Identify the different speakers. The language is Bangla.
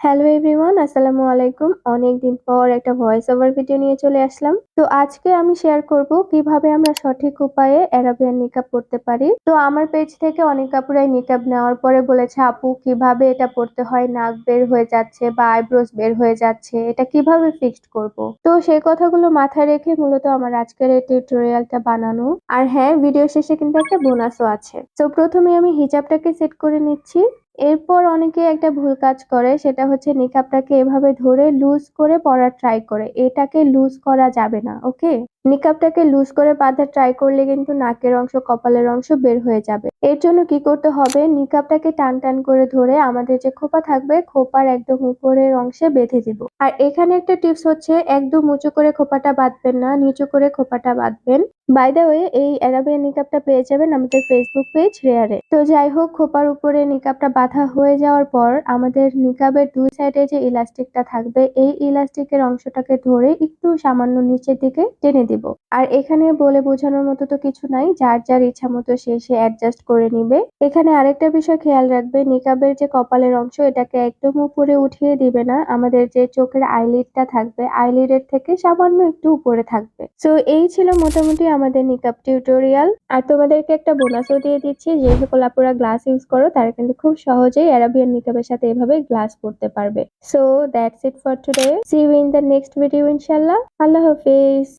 Speaker 1: হ্যালো এভরিওয়ান আসসালামু আলাইকুম। অনেকদিন পর একটা ভয়েস ওভার ভিডিও নিয়ে চলে আসলাম। তো আজকে আমি শেয়ার করব কীভাবে আমরা সঠিক উপায়ে অ্যারাবিয়ান নিকাব পড়তে পারি। তো আমার পেজ থেকে অনেক কাপুরাই নিকাব নেওয়ার পরে বলেছে, আপু, কীভাবে এটা পড়তে হয়? নাক বের হয়ে যাচ্ছে বা আইব্রোস বের হয়ে যাচ্ছে, এটা কীভাবে ফিক্সড করব? তো সেই কথাগুলো মাথায় রেখে মূলত আমার আজকের এই টিউটোরিয়ালটা বানানো। আর হ্যাঁ ভিডিও শেষে কিন্তু একটা বোনাসও আছে। তো প্রথমে আমি হিজাবটাকে সেট করে নিচ্ছি। এরপর অনেকে একটা ভুল কাজ করে, সেটা হচ্ছে নিকাবটাকে এভাবে ধরে লুজ করে পরার ট্রাই করে। এটাকে লুজ করা যাবে না ওকে নিকাবটাকে লুজ করে বাঁধার ট্রাই করলে কিন্তু নাকের অংশ, কপালের অংশ বের হয়ে যাবে। এর জন্য কি করতে হবে? নিকাবটাকে টান টান করে ধরে আমাদের যে খোপা থাকবে, খোপার একদম উপরের অংশে বেঁধে দিব। আর এখানে একটা টিপস হচ্ছে, একদম উঁচু করে খোপাটা বাঁধবেন না, নিচু করে খোপাটা বাঁধবেন। বাই দ্য ওয়ে এই অ্যারাবিয়ান নিকাবটা পেয়ে যাবেন আমাদের ফেসবুক পেজ রেয়ারে তো যাই হোক, খোপার উপরে নিকাবটা বাঁধা হয়ে যাওয়ার পর আমাদের নিকাবের দুই সাইডে যে ইলাস্টিকটা থাকবে, এই ইলাস্টিকের অংশটাকে ধরে একটু সামান্য নিচের দিকে টেনে দিব। আর এখানে বলে বোঝানোর মতো তো কিছু নাই, যার যার ইচ্ছা মতো সে সে অ্যাডজাস্ট করে নিবে। এখানে আরেকটা বিষয় খেয়াল রাখবে, নিকাবের যে কপালের অংশ, এটাকে একদম উপরে উঠিয়ে দিবে না। আমাদের যে চোখের আইলিডটা থাকবে, আইলিডের থেকে সামান্য একটু উপরে থাকবে। সো এই ছিল মোটামুটি আমাদের নিকাব টিউটোরিয়াল আর তোমাদেরকে একটা বোনাসও দিয়ে দিচ্ছি, যে সকল আপুরা গ্লাস ইউজ করো, তারা কিন্তু খুব সহজেই অ্যারাবিয়ান নিকাবের সাথে এভাবে গ্লাস পরতে পারবে। So that's it for today see you in the next video ইনশাল্লাহ আল্লাহ হাফিজ।